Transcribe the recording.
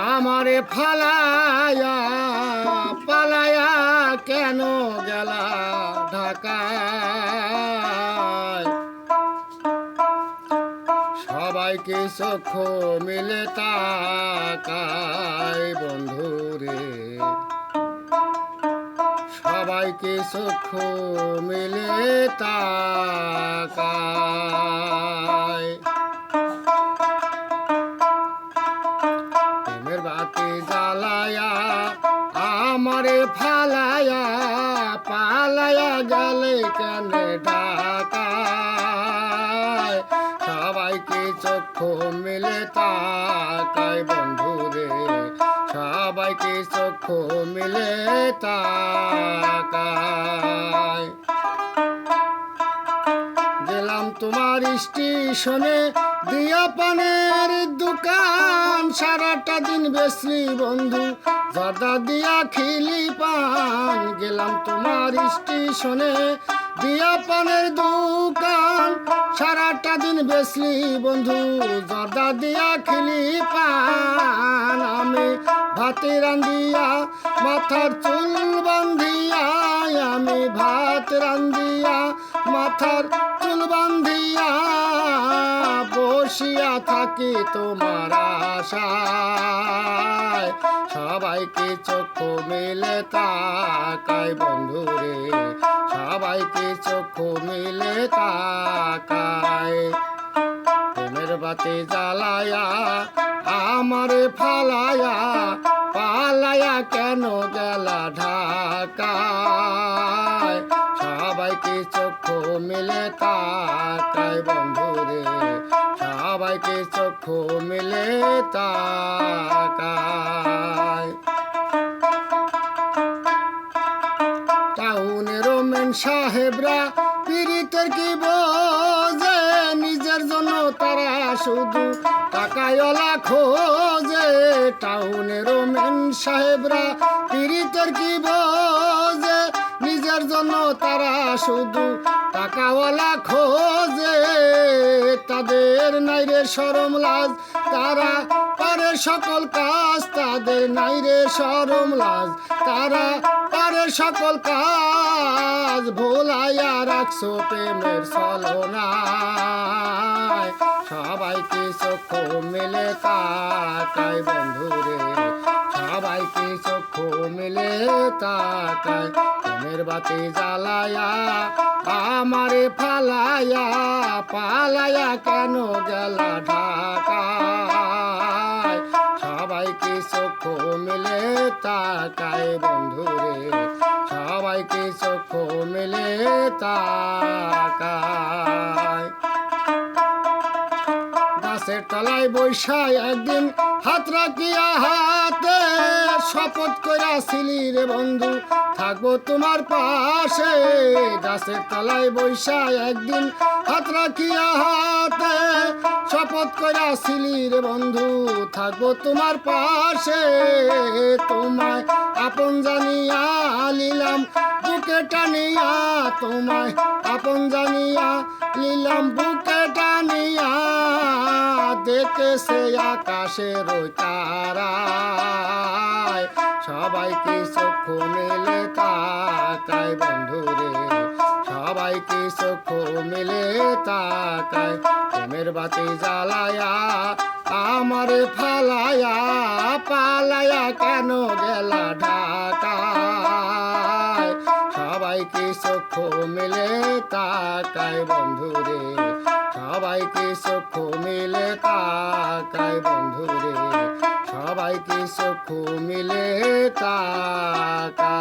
আমারে ফালায়া কেন ঢাকায় সবাইকে চক্ষু মিলে তাকায় বন্ধুরে সবাইকে চক্ষু মিলে তাকায় প্রেমের বাতি জ্বালায়া আমারে ফালায়া পালায়া গেলে কেন সবাইকে চক্ষু মিলে তাকায় বন্ধুরে সবাইকে চক্ষু মিলে তাকায় গেলাম তোমার স্টেশনে, দিয়া পানের দোকান, সারাটা দিন বেসলি বন্ধু। জর্দা দিয়া খিলি পান, গেলাম তোমার স্টেশনে, দিয়া পানের দোকান সারাটা দিন বেসলি বন্ধু, জর্দা দিয়া খেলি পান। আমি ভাতে রান্দিয়া মাথার চুল বান্ধিয়া। আমি ভাত রান্দিয়া মাথার চুল বান্ধিয়া। থাকি তোমার আশায়। সবাইকে চক্ষু মিলে তাকায় বন্ধুরে। সবাইকে চক্ষু মিলে তাকায়। প্রেমের বাতি জ্বালায়া, আমারে ফালায়া, পালায়া কেন গেলা ঢাকায়? সবাইকে চক্ষু মিলে তাকায় বন্ধুরে। সবাইকে চক্ষু মিলে তাকায়। টাউনের মেন সাহেবরা পীড়িতের কি বোঝে? নিজের জন্য তারা শুধু টাকায়লা খোঁজে। টাউনের মেন সাহেবরা পীড়িতের কি বোঝে? নিজের জন্য তারা শুধু টাকাওয়ালা খোঁজে। তাদের নাইরে সরম লাজ, তারা পারে সকল কাজ। তাদের নাইরে সরম লাজ, তারা পারে সকল কাজ। ভোলাইয়া রাখছো প্রেমের ছলনায়। সবাইকে চক্ষু মিলে তাকায় বন্ধুরে। সবাইকে চক্ষু মিলে তাকায় প্রেমের বাতি জ্বালায়া, আমারে ফালায়া পালায়া কেন গেলা ঢাকায়? সবাইকে চক্ষু মিলে তাকায় বন্ধুরে সবাইকে চক্ষু মিলে তাকায় তলায় বৈশায় একদিন হাত রাখিয়া হাতে শপথ কইরাছিলি রে বন্ধু, থাকব তোমার পাশে। গাছের তলায় বৈশায় একদিন হাত রাখিয়া হাতে শপথ কইরাছিলি রে বন্ধু, থাকব তোমার পাশে। তোমায় আপন জানিয়া লিলাম বুকে টানিয়া তোমায় আপন জানিয়া লিলাম বুকে টানিয়া দেখেছে আকাশের তারায়। সবাইকে চক্ষু মিলে তাকায় বন্ধুরে সবাইকে চক্ষু মিলে তাকায়? প্রেমের বাতি জ্বালায়া, আমার ফালায়া, পালায়া কেন গেলা ঢাকায়? সবাইকে চক্ষু মিলে তাকায় বন্ধুরে সবাইকে চক্ষু মিলে তাকায় বন্ধুরে সবাইকে চক্ষু মিলে তাকায়